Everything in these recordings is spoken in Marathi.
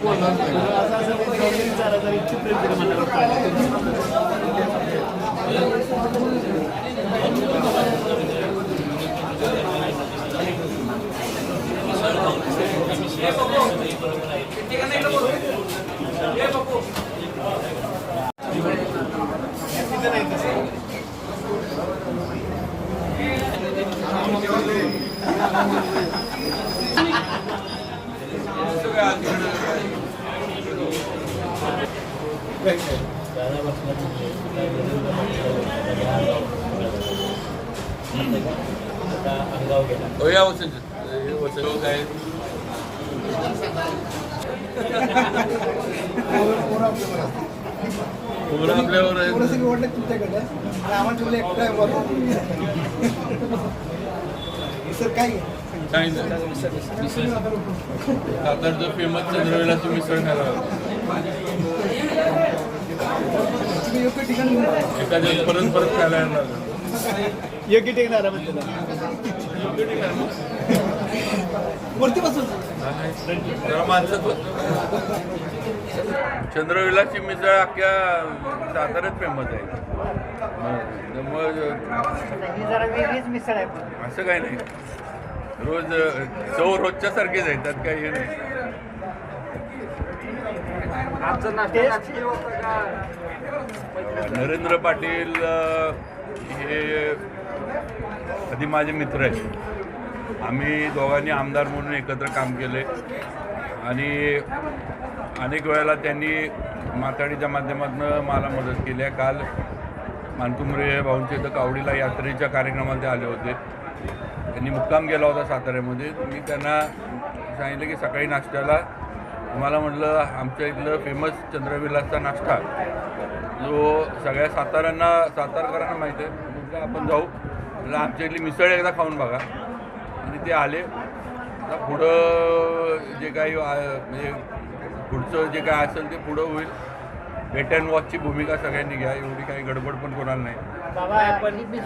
हो या वसंत हे वसंत काय पोरं आपल्यावर आहे. सगळे ओढले तुमच्याकडे आणि आम्हाला ठेवलं एकटा आहे बरोबर सर काय सांगितलं सातारचं फेमस चंद्रवेलाची मिसळ खायला दिवस परत परत खायला येणार योग्य ठिकाणी म्हणजे वरती बसून चंद्रवेलाची मिसळ अख्ख्या साताऱ्यात फेमस आहे. ही पण. असं काही नाही. रोज चव रोजच्या सारखेच आहे त्यात काही हे नाही. नरेंद्र पाटील हे आधी माझे मित्र आहेत. आम्ही दोघांनी आमदार म्हणून एकत्र काम केले. आणि अनेक वेळेला त्यांनी माताडीच्या माध्यमातून मला मदत केली आहे. काल मानकुमरे भाऊंच्या इथं कावडीला यात्रेच्या कार्यक्रमाला ते आले होते. त्यांनी मुक्काम केला होता साताऱ्यामध्ये. मी त्यांना सांगितलं की सकाळी नाश्त्याला तुम्हाला म्हटलं आमच्या इथलं फेमस चंद्रविलासचा नाश्ता. जो सगळ्या साताऱ्यांना सातारकरांना माहीत आहे. म्हटलं आपण जाऊ. म्हटलं आमच्या इथली मिसळ एकदा खाऊन बघा. आणि ते आले. आता पुढं जे काही म्हणजे पुढचं जे काय असेल ते पुढं होईल. वेट अँड वॉचची भूमिका सगळ्यांनी घ्या. एवढी काही गडबड पण कोणाला नाही. ही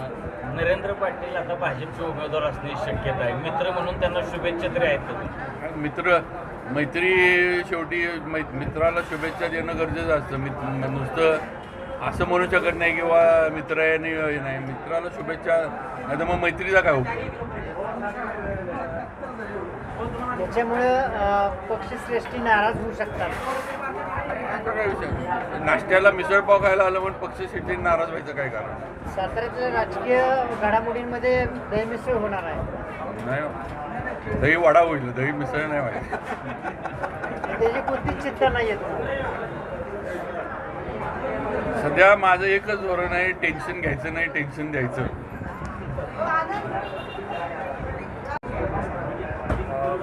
नरेंद्र पाटील आता भाजपचे उमेदवार असण्याची शक्यता आहे. मित्र म्हणून त्यांना शुभेच्छा तरी आहेत? मित्र मैत्री शेवटी मै मित्राला शुभेच्छा देणं गरजेचं असतं. मित नुसतं असं म्हणू शकत नाही किंवा मित्र आहे आणि हे नाही. मित्राला शुभेच्छा नाही तर मग मैत्रीचा काय उपयोग? त्याच्यामुळं पक्षश्रेष्ठी नाराज होऊ शकतात. काय विषय? नाही. नाश्त्याला मिसळपाव खायला आलं पण पक्ष शेट्टी नाराज व्हायचं काय कारण? साताऱ्यातल्या राजकीय घडामोडींमध्ये होणार आहे. नाही हो. दही वडा होईल दही मिसळ नाही व्हायची त्याची कोणतीच चिंता नाही येत सध्या माझं एकच धोरण आहे टेन्शन घ्यायचं नाही टेन्शन द्यायचं.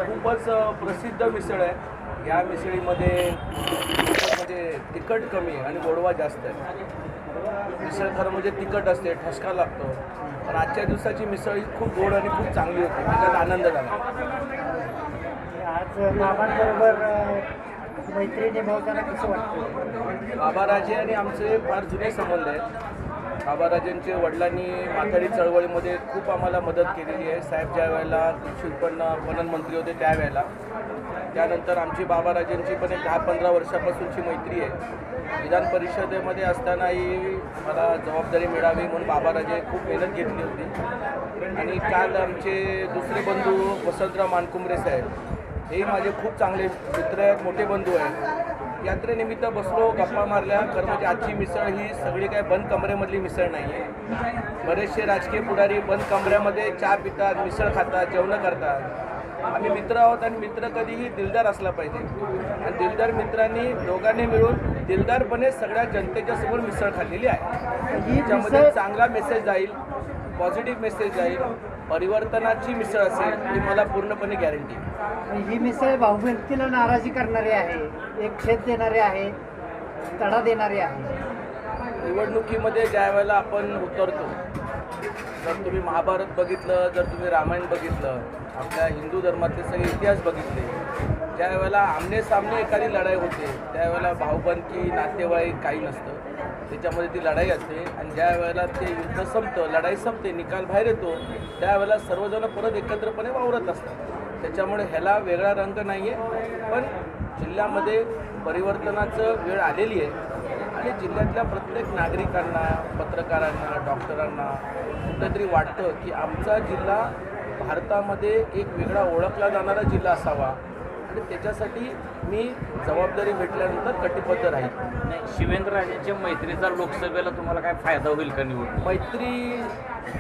खूपच प्रसिद्ध मिसळ आहे. या मिसळीमध्ये म्हणजे तिखट कमी आणि गोडवा जास्त आहे. मिसळ खरं म्हणजे तिखट असते ठसका लागतो. पण आजच्या दिवसाची मिसळ ही खूप गोड आणि खूप चांगली होती. त्याच्यात आनंद झाला. आज बाबांबरोबर अं, मैत्री निभावताना कसं वाटतं? बाबाराजे आणि आमचे फार जुने संबंध आहेत. बाबाराजेंचे वडिलांनी माथाडी चळवळीमध्ये खूप आम्हाला मदत केलेली आहे. साहेब ज्या वेळेला कृषी उत्पन्न वनन मंत्री होते त्यावेळेला त्यानंतर आमची बाबाराजेंची पण एक दहा पंधरा वर्षापासूनची मैत्री आहे. विधान परिषदेमध्ये असतानाही मला जबाबदारी मिळावी म्हणून बाबाराजे खूप मेहनत घेतली होती. आणि काल आमचे दुसरे बंधू वसंतराव मानकुंबरे साहेब हे माझे खूप चांगले मित्र आहेत मोठे बंधू आहेत. यात्रेनिमित्त बसलो गप्पा मारल्या. खरं म्हणजे आजची मिसळ ही सगळी काय बंद कमरेमधली मिसळ नाही आहे बरेचसे राजकीय पुढारी बंद कमऱ्यामध्ये चहा पितात मिसळ खातात जेवणं करतात. आम्ही मित्र आहोत आणि मित्र कधीही दिलदार असला पाहिजे. आणि दिलदार मित्रांनी दोघांनी मिळून दिलदारपणे सगळ्या जनतेच्या समोर मिसळ खाल्लेली आहे. त्याच्यामध्ये मिसळ चांगला मेसेज जाईल पॉझिटिव्ह मेसेज जाईल. परिवर्तनाची मिसळ असेल ही मला पूर्णपणे गॅरंटी ही मिसळ भाऊबंदकीला नाराजी करणारी आहे एक छेद देणारी आहे तडा देणारी आहे. निवडणुकीमध्ये ज्या वेळेला आपण उतरतो जर तुम्ही महाभारत बघितलं जर तुम्ही रामायण बघितलं आपल्या हिंदू धर्मातले सगळे इतिहास बघितले त्यावेळेला आमने सामने एखादी लढाई होते. त्यावेळेला भाऊबंदकी नातेवाईक काही नसतं. त्याच्यामध्ये ती लढाई असते. आणि ज्या वेळेला ते युद्ध संपतं लढाई संपते निकाल बाहेर येतो त्यावेळेला सर्वजण परत एकत्रपणे वावरत असतात. त्याच्यामुळे ह्याला वेगळा रंग नाही आहे पण जिल्ह्यामध्ये परिवर्तनाचं वेळ आलेली आहे. आणि जिल्ह्यातल्या प्रत्येक नागरिकांना पत्रकारांना डॉक्टरांना कुठेतरी वाटतं की आमचा जिल्हा भारतामध्ये एक वेगळा ओळखला जाणारा जिल्हा असावा. आणि त्याच्यासाठी मी जबाबदारी भेटल्यानंतर कटिबद्ध राहील नाही शिवेंद्रराजेंच्या मैत्रीचा लोकसभेला तुम्हाला काय फायदा होईल का निवडणूक? मैत्री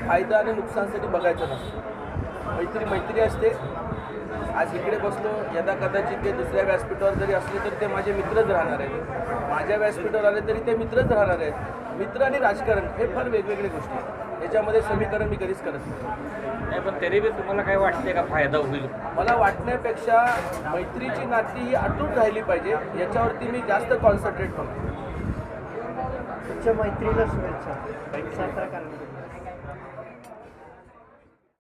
फायदा आणि नुकसानसाठी बघायचं नसतं मैत्री मैत्री असते. आज इकडे बसलो यदा कदाचित ते दुसऱ्या व्यासपीठावर जरी असले तरी ते माझे मित्रच राहणार आहेत. माझ्या व्यासपीठावर आले तरी ते मित्रच राहणार आहेत. मित्र आणि राजकारण हे फार वेगवेगळी गोष्टी आहेत. याच्यामध्ये समीकरण मी कधीच करत नाही. नाही पण तरी बी तुम्हाला काय वाटते का फायदा होईल? मला वाटण्यापेक्षा मैत्रीची नाती ही अटूट राहिली पाहिजे याच्यावरती मी जास्त कॉन्सन्ट्रेट करतो. तुमच्या मैत्रीला शुभेच्छा. सातारा